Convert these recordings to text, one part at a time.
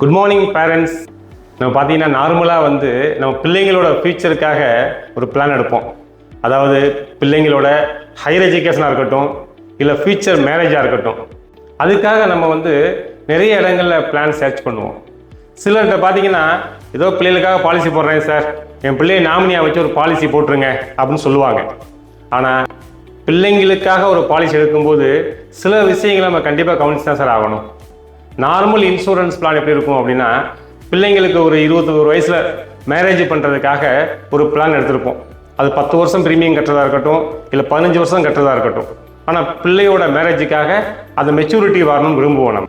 Good morning parents நம்ம பார்த்தீங்கன்னா நார்மலாக வந்து நம்ம பிள்ளைங்களோட ஃபியூச்சருக்காக ஒரு பிளான் எடுப்போம். அதாவது பிள்ளைங்களோட ஹையர் எஜுகேஷனாக இருக்கட்டும் இல்லை ஃபியூச்சர் மேரேஜாக இருக்கட்டும். அதுக்காக நம்ம வந்து நிறைய இடங்களில் பிளான் சர்ச் பண்ணுவோம். சிலர்கிட்ட பார்த்தீங்கன்னா ஏதோ பிள்ளைகளுக்காக பாலிசி போடுறேன் சார் என் பிள்ளையை நாமினியாக வச்சு ஒரு பாலிசி போட்டுருங்க அப்படின்னு சொல்லுவாங்க. ஆனால் பிள்ளைங்களுக்காக ஒரு பாலிசி எடுக்கும்போது சில விஷயங்களை நம்ம கண்டிப்பாக கவனிச்சு தான் சார் ஆகணும். நார்மல் இன்சூரன்ஸ் பிளான் எப்படி இருக்கும் அப்படின்னா பிள்ளைங்களுக்கு ஒரு இருபத்தொரு வயசில் மேரேஜ் பண்ணுறதுக்காக ஒரு பிளான் எடுத்திருப்போம். அது பத்து வருஷம் ப்ரீமியம் கட்டுறதா இருக்கட்டும் இல்லை பதினஞ்சு வருஷம் கட்டுறதா இருக்கட்டும். ஆனால் பிள்ளையோட மேரேஜுக்காக அந்த மெச்சூரிட்டி வரணும்னு விரும்புவோம் நம்ம.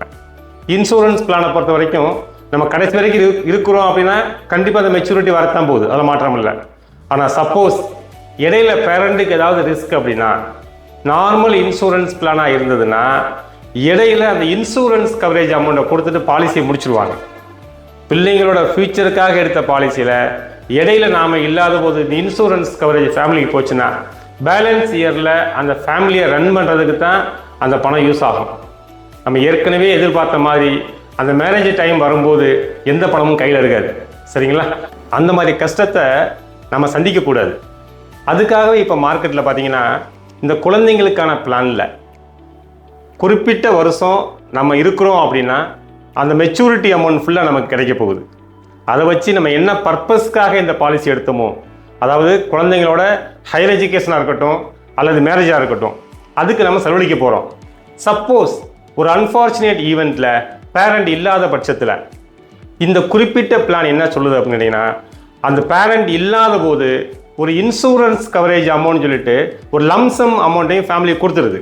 இன்சூரன்ஸ் பிளானை பொறுத்த வரைக்கும் நம்ம கடைசி வரைக்கும் இரு- இருக்கிறோம் அப்படின்னா கண்டிப்பாக அந்த மெச்சூரிட்டி வரத்தான் போகுது. அதில் மாற்றம் இல்லை. ஆனால் சப்போஸ் இடையில பேரண்ட்டுக்கு ஏதாவது ரிஸ்க் அப்படின்னா நார்மல் இன்சூரன்ஸ் பிளானாக இருந்ததுன்னா இடையில அந்த இன்சூரன்ஸ் கவரேஜ் அமௌண்ட்டை கொடுத்துட்டு பாலிசியை முடிச்சிருவாங்க. பிள்ளைங்களோட ஃபியூச்சருக்காக எடுத்த பாலிசியில் இடையில நாம் இல்லாத போது இந்த இன்சூரன்ஸ் கவரேஜ் ஃபேமிலிக்கு போச்சுன்னா பேலன்ஸ் இயரில் அந்த ஃபேமிலியை ரன் பண்ணுறதுக்கு தான் அந்த பணம் யூஸ் ஆகும். நம்ம ஏற்கனவே எதிர்பார்த்த மாதிரி அந்த மேரேஜ் டைம் வரும்போது எந்த பணமும் கையில் இருக்காது. சரிங்களா? அந்த மாதிரி கஷ்டத்தை நம்ம சந்திக்கக்கூடாது. அதுக்காகவே இப்போ மார்க்கெட்டில் பார்த்தீங்கன்னா இந்த குழந்தைங்களுக்கான பிளானில் குறிப்பிட்ட வருஷம் நம்ம இருக்கிறோம் அப்படின்னா அந்த மெச்சூரிட்டி அமௌண்ட் ஃபுல்லாக நமக்கு கிடைக்க போகுது. அதை வச்சு நம்ம என்ன பர்பஸ்க்காக இந்த பாலிசி எடுத்தோமோ அதாவது குழந்தைங்களோட ஹையர் எஜுகேஷனாக இருக்கட்டும் அல்லது மேரேஜாக இருக்கட்டும் அதுக்கு நம்ம செலவழிக்க போகிறோம் சப்போஸ் ஒரு அன்ஃபார்ச்சுனேட் ஈவெண்ட்டில் பேரண்ட் இல்லாத பட்சத்தில் இந்த குறிப்பிட்ட பிளான் என்ன சொல்லுது அப்படின்னு கேட்டிங்கன்னா அந்த பேரண்ட் இல்லாத போது ஒரு இன்சூரன்ஸ் கவரேஜ் அமௌண்ட் சொல்லிட்டு ஒரு லம்சம் அமௌண்ட்டையும் ஃபேமிலி கொடுத்துருது.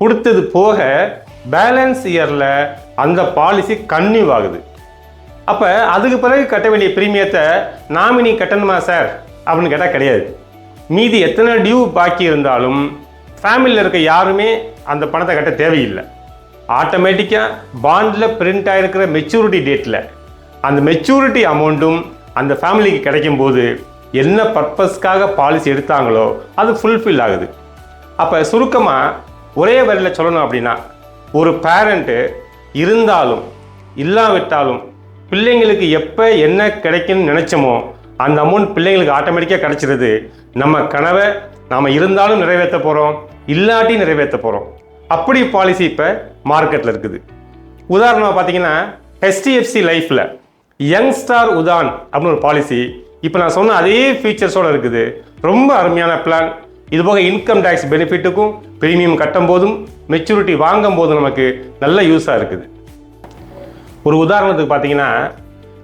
கொடுத்தது போக பேலன்ஸ் இயரில் அந்த பாலிசி கன்னியூ ஆகுது. அப்போ அதுக்கு பிறகு கட்ட வேண்டிய பிரீமியத்தை நாமினி கட்டணுமா சார் அப்படின்னு கேட்டால் கிடையாது. மீதி எத்தனை டியூ பாக்கி இருந்தாலும் ஃபேமிலியில் இருக்க யாருமே அந்த பணத்தை கட்ட தேவையில்லை. ஆட்டோமேட்டிக்காக பாண்டில் பிரிண்ட் ஆகிருக்கிற மெச்சூரிட்டி டேட்டில் அந்த மெச்சூரிட்டி அமௌண்ட்டும் அந்த ஃபேமிலிக்கு கிடைக்கும் போது என்ன பர்பஸ்க்காக பாலிசி எடுத்தாங்களோ அது ஃபுல்ஃபில் ஆகுது. அப்போ சுருக்கமாக ஒரே வரியில் சொல்லணும் அப்படின்னா ஒரு பேரண்ட்டு இருந்தாலும் இல்லாவிட்டாலும் பிள்ளைங்களுக்கு எப்போ என்ன கிடைக்கும்னு நினச்சோமோ அந்த அமௌண்ட் பிள்ளைங்களுக்கு ஆட்டோமேட்டிக்காக கிடச்சிருது. நம்ம கனவை நாம் இருந்தாலும் நிறைவேற்ற போகிறோம் இல்லாட்டி நிறைவேற்ற போகிறோம் அப்படி பாலிசி இப்போ மார்க்கெட்டில் இருக்குது. உதாரணமாக பார்த்தீங்கன்னா ஹெச்டிஎஃப்சி லைஃப்பில் யங் ஸ்டார் உதான் அப்படின்னு ஒரு பாலிசி இப்போ நான் சொன்ன அதே ஃபீச்சர்ஸோடு இருக்குது. ரொம்ப அருமையான பிளான் இது போக இன்கம் டேக்ஸ் பெனிஃபிட்டுக்கும் ப்ரீமியம் கட்டும் போதும் மெச்சூரிட்டி வாங்கும் போதும் நமக்கு நல்ல யூஸாக இருக்குது. ஒரு உதாரணத்துக்கு பார்த்தீங்கன்னா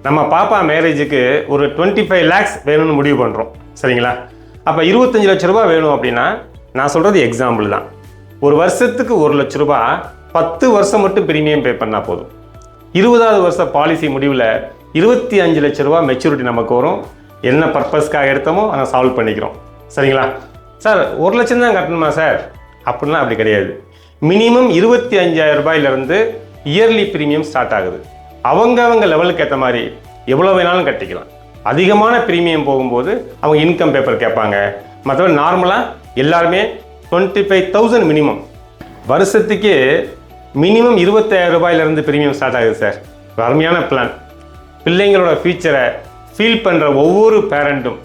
நம்ம பாப்பா மேரேஜுக்கு ஒரு டுவெண்ட்டி ஃபைவ் லேக்ஸ் வேணும்னு முடிவு பண்ணுறோம் சரிங்களா? அப்போ இருபத்தஞ்சு லட்ச ரூபா வேணும் அப்படின்னா நான் சொல்கிறது எக்ஸாம்பிள் தான். ஒரு வருஷத்துக்கு ஒரு லட்ச ரூபா பத்து வருஷம் மட்டும் ப்ரீமியம் பே பண்ணால் போதும். இருபதாவது வருஷ பாலிசி முடிவில் இருபத்தி அஞ்சு லட்ச ரூபா மெச்சூரிட்டி நமக்கு வரும். என்ன பர்பஸ்க்காக எடுத்தோமோ அதை சால்வ் பண்ணிக்கிறோம். சரிங்களா? சார் ஒரு லட்சம் தான் கட்டணுமா சார்? அப்படிலாம் அப்படி கிடையாது. மினிமம் இருபத்தி அஞ்சாயிரம் ரூபாயிலிருந்து இயர்லி ப்ரீமியம் ஸ்டார்ட் ஆகுது. அவங்க அவங்க லெவலுக்கு ஏற்ற மாதிரி எவ்வளோ வேணாலும் கட்டிக்கலாம். அதிகமான ப்ரீமியம் போகும்போது அவங்க இன்கம் பேப்பர் கேட்பாங்க. மற்றபடி நார்மலாக எல்லாருமே டுவெண்ட்டி ஃபைவ் தௌசண்ட் மினிமம் வருஷத்துக்கு மினிமம் இருபத்தாயிரம் ரூபாயிலிருந்து ப்ரீமியம் ஸ்டார்ட் ஆகுது சார். ஒரு அருமையான பிளான் பிள்ளைங்களோட ஃபியூச்சரை ஃபீல் பண்ணுற ஒவ்வொரு பேரண்ட்டும்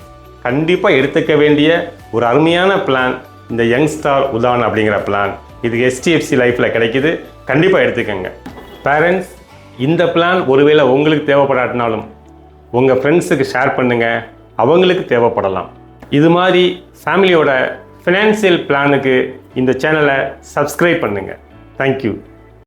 கண்டிப்பாக எடுத்துக்க வேண்டிய ஒரு அருமையான பிளான் இந்த யங் ஸ்டார் உதான் அப்படிங்கிற பிளான் இது ஹெச்டிஎஃப்சி லைஃப்பில் கிடைக்கிது. கண்டிப்பாக எடுத்துக்கோங்க. பேரண்ட்ஸ் இந்த பிளான் ஒருவேளை உங்களுக்கு தேவைப்படாட்டினாலும் உங்கள் ஃப்ரெண்ட்ஸுக்கு ஷேர் பண்ணுங்கள் அவங்களுக்கு தேவைப்படலாம். இது மாதிரி ஃபேமிலியோட ஃபினான்சியல் பிளானுக்கு இந்த சேனலை சப்ஸ்கிரைப் பண்ணுங்கள் தேங்க்யூ